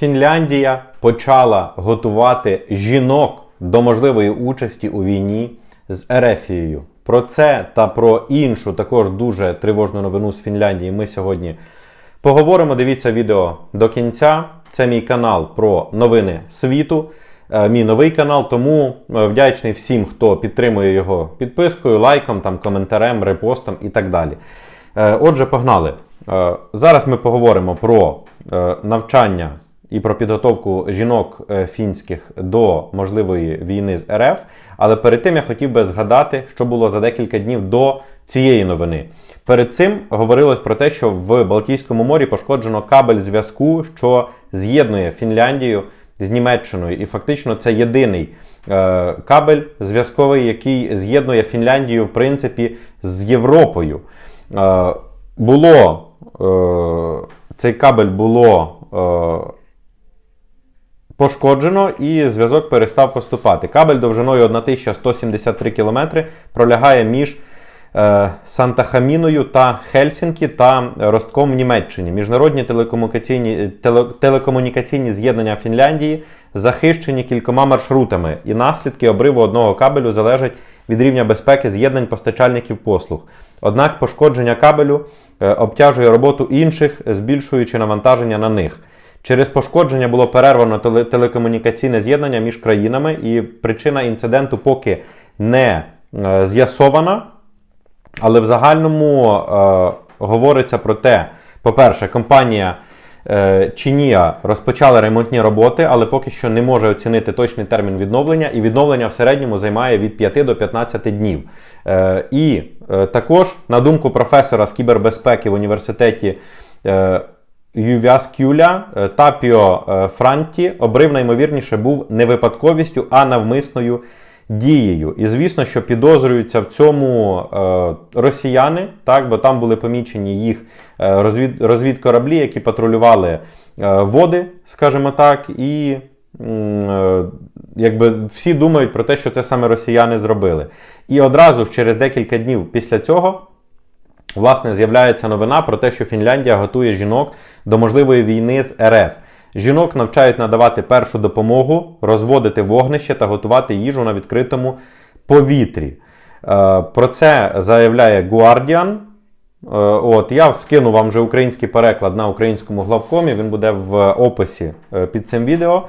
Фінляндія почала готувати жінок до можливої участі у війні з Ерефією. Про це та про іншу також дуже тривожну новину з Фінляндії ми сьогодні поговоримо. Дивіться відео до кінця. Це мій канал про новини світу. е, Мій новий канал, тому е, вдячний всім, хто підтримує його підпискою, лайком, там, коментарем, репостом і так далі. Е, Отже, погнали. Зараз ми поговоримо про навчання і про підготовку жінок е, фінських до можливої війни з РФ. Але перед тим я хотів би згадати, що було за декілька днів до цієї новини. Перед цим говорилось про те, що в Балтійському морі пошкоджено кабель зв'язку, що з'єднує Фінляндію з Німеччиною. І фактично це єдиний е, кабель зв'язковий, який з'єднує Фінляндію, в принципі, з Європою. Е, було цей кабель було. Пошкоджено і зв'язок перестав поступати. Кабель довжиною 1173 км пролягає між е, Санта-Хаміною та Хельсінкі та Ростком в Німеччині. Міжнародні телекомунікаційні, теле, телекомунікаційні з'єднання Фінляндії захищені кількома маршрутами, і наслідки обриву одного кабелю залежать від рівня безпеки з'єднань постачальників послуг. Однак пошкодження кабелю е, обтяжує роботу інших, збільшуючи навантаження на них. Через пошкодження було перервано теле- телекомунікаційне з'єднання між країнами, і причина інциденту поки не е, з'ясована. Але в загальному е, говориться про те, по-перше, компанія е, Чинія розпочала ремонтні роботи, але поки що не може оцінити точний термін відновлення, і відновлення в середньому займає від 5 до 15 днів. Е, і також, на думку професора з кібербезпеки в університеті. Е, Ювяскюля е, Тапіо е, Франті обрив наймовірніше був не випадковістю, а навмисною дією. І звісно, що підозрюються в цьому е, росіяни, так, бо там були помічені їх розвід, розвідкораблі, які патрулювали води, скажімо так, і якби всі думають про те, що це саме росіяни зробили. І одразу ж через декілька днів після цього. Власне, з'являється новина про те, що Фінляндія готує жінок до можливої війни з РФ. Жінок навчають надавати першу допомогу, розводити вогнище та готувати їжу на відкритому повітрі. Е, Про це заявляє Guardian. Е, От, я скину вам вже український переклад на українському главкомі. Він буде в описі е, під цим відео.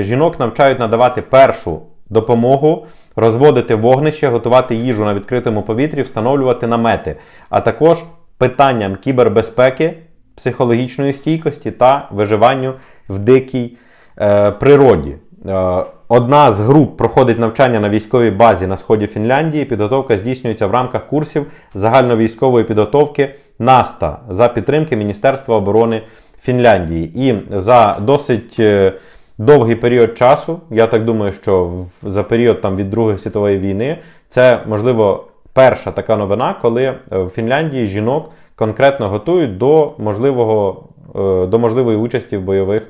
Жінок навчають надавати першу допомогу, розводити вогнище, готувати їжу на відкритому повітрі, встановлювати намети, а також питанням кібербезпеки, психологічної стійкості та виживанню в дикій е, природі. Е, Одна з груп проходить навчання на військовій базі на сході Фінляндії. Підготовка здійснюється в рамках курсів загальновійськової підготовки НАСТА за підтримки Міністерства оборони Фінляндії. І за досить е, довгий період часу, я так думаю, що в- за період там, від Другої світової війни, це можливо перша така новина, коли е, в Фінляндії жінок конкретно готують до можливого е, до можливої участі в бойових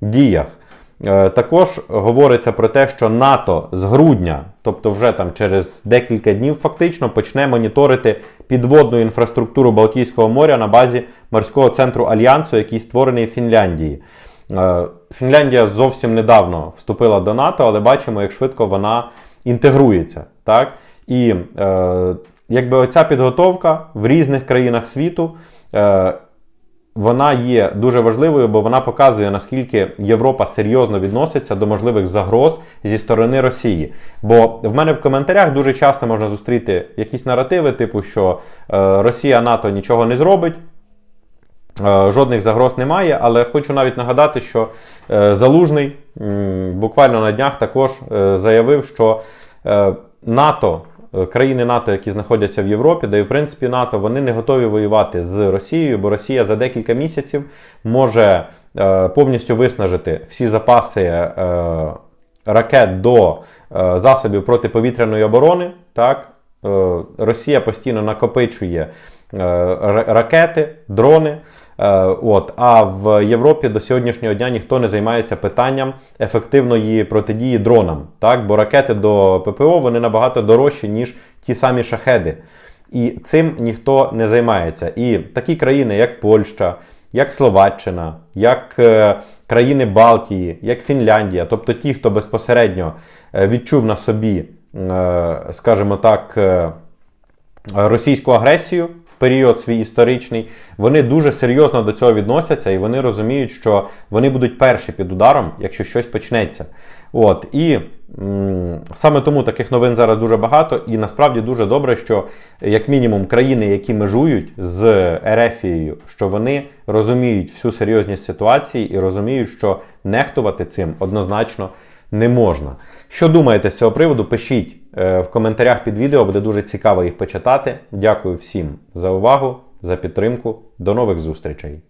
діях. Е, Також говориться про те, що НАТО з грудня, тобто вже там через декілька днів, фактично почне моніторити підводну інфраструктуру Балтійського моря на базі морського центру Альянсу, який створений в Фінляндії. Е, Фінляндія зовсім недавно вступила до НАТО, але бачимо, як швидко вона інтегрується. Так? І е, якби оця підготовка в різних країнах світу. Е, вона є дуже важливою, бо вона показує, наскільки Європа серйозно відноситься до можливих загроз зі сторони Росії. Бо в мене в коментарях дуже часто можна зустріти якісь наративи, типу, що е, Росія НАТО нічого не зробить. Е, Жодних загроз немає, але хочу навіть нагадати, що е, Залужний буквально на днях також е, заявив, що НАТО, країни НАТО, які знаходяться в Європі, да і в принципі НАТО, вони не готові воювати з Росією, бо Росія за декілька місяців може повністю виснажити всі запаси ракет до засобів протиповітряної оборони. Так? Росія постійно накопичує ракети, дрони. Е, От, а в Європі до сьогоднішнього дня ніхто не займається питанням ефективної протидії дронам, так? бо ракети до ППО вони набагато дорожчі, ніж ті самі шахеди. І цим ніхто не займається. І такі країни, як Польща, як Словаччина, як е, країни Балтії, як Фінляндія, тобто ті, хто безпосередньо е, відчув на собі, скажімо так, російську агресію період свій історичний, вони дуже серйозно до цього відносяться і вони розуміють, що вони будуть перші під ударом, якщо щось почнеться. От і м, саме тому таких новин зараз дуже багато, і насправді дуже добре, що як мінімум країни, які межують з Ерефією, що вони розуміють всю серйозність ситуації і розуміють, що нехтувати цим однозначно не можна. Що думаєте з цього приводу? Пишіть е, в коментарях під відео, буде дуже цікаво їх почитати. Дякую всім за увагу, за підтримку. До нових зустрічей!